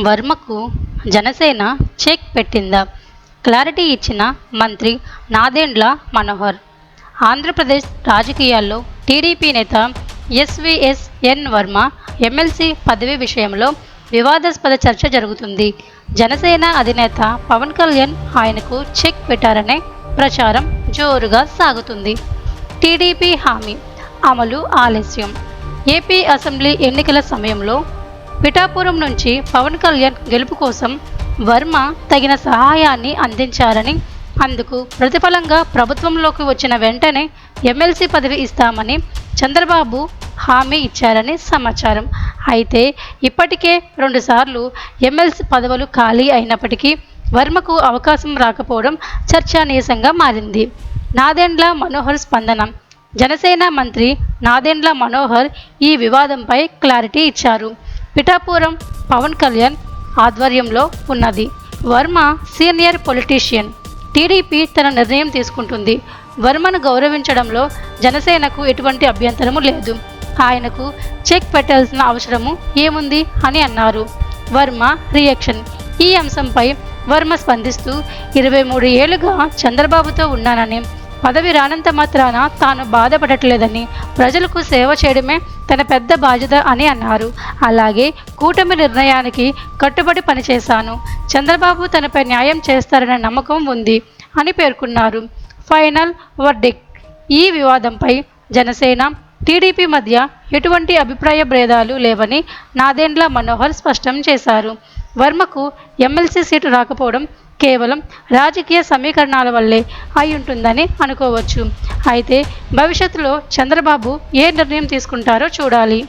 వర్మకు Janasena check పెట్టిందా? Clarity ఇచ్చిన మంత్రి నాదెండ్ల మనోహర్. ఆంధ్రప్రదేశ్ రాజకీయాల్లో టీడీపీ నేత ఎస్విఎస్ ఎన్ వర్మ ఎమ్మెల్సీ పదవి విషయంలో వివాదాస్పద చర్చ జరుగుతుంది. జనసేన అధినేత పవన్ కళ్యాణ్ ఆయనకు చెక్ పెట్టారనే ప్రచారం జోరుగా సాగుతుంది. టీడీపీ హామీ అమలు ఆలస్యం. ఏపీ అసెంబ్లీ ఎన్నికల సమయంలో పిఠాపురం నుంచి పవన్ కళ్యాణ్ గెలుపు కోసం వర్మ తగిన సహాయాన్ని అందించారని అందుకు ప్రతిఫలంగా ప్రభుత్వంలోకి వచ్చిన వెంటనే ఎమ్మెల్సీ పదవి ఇస్తామని చంద్రబాబు హామీ ఇచ్చారని సమాచారం. అయితే ఇప్పటికే రెండుసార్లు ఎమ్మెల్సీ పదవులు ఖాళీ అయినప్పటికీ వర్మకు అవకాశం రాకపోవడం చర్చానీయాంశంగా మారింది. నాదెండ్ల మనోహర్ స్పందన. జనసేన మంత్రి నాదెండ్ల మనోహర్ ఈ వివాదంపై క్లారిటీ ఇచ్చారు. పిఠాపురం పవన్ కళ్యాణ్ ఆధ్వర్యంలో ఉన్నది. Varma senior politician. టీడీపీ తన నిర్ణయం తీసుకుంటుంది. వర్మను గౌరవించడంలో జనసేనకు ఎటువంటి అభ్యంతరము లేదు. ఆయనకు చెక్ పెట్టాల్సిన అవసరము ఏముంది అని అన్నారు. వర్మ రియాక్షన్. ఈ అంశంపై వర్మ స్పందిస్తూ ఇరవై మూడు ఏళ్ళుగా చంద్రబాబుతో ఉన్నానని పదవి రానంత మాత్రాన తాను బాధపడట్లేదని ప్రజలకు సేవ చేయడమే తన పెద్ద బాధ్యత అని అన్నారు. అలాగే కూటమి నిర్ణయానికి కట్టుబడి పనిచేశాను. చంద్రబాబు తనపై న్యాయం చేస్తారనే నమ్మకం ఉంది అని పేర్కొన్నారు. ఫైనల్ వర్డిక్ ఈ వివాదంపై జనసేన టీడీపీ మధ్య ఎటువంటి అభిప్రాయ భేదాలు లేవని నాదేండ్ల మనోహర్ స్పష్టం చేశారు. వర్మకు ఎమ్మెల్సీ సీటు రాకపోవడం కేవలం రాజకీయ సమీకరణాల వల్లే అయి ఉంటుందని అనుకోవచ్చు. అయితే భవిష్యత్తులో చంద్రబాబు ఏ నిర్ణయం తీసుకుంటారో చూడాలి.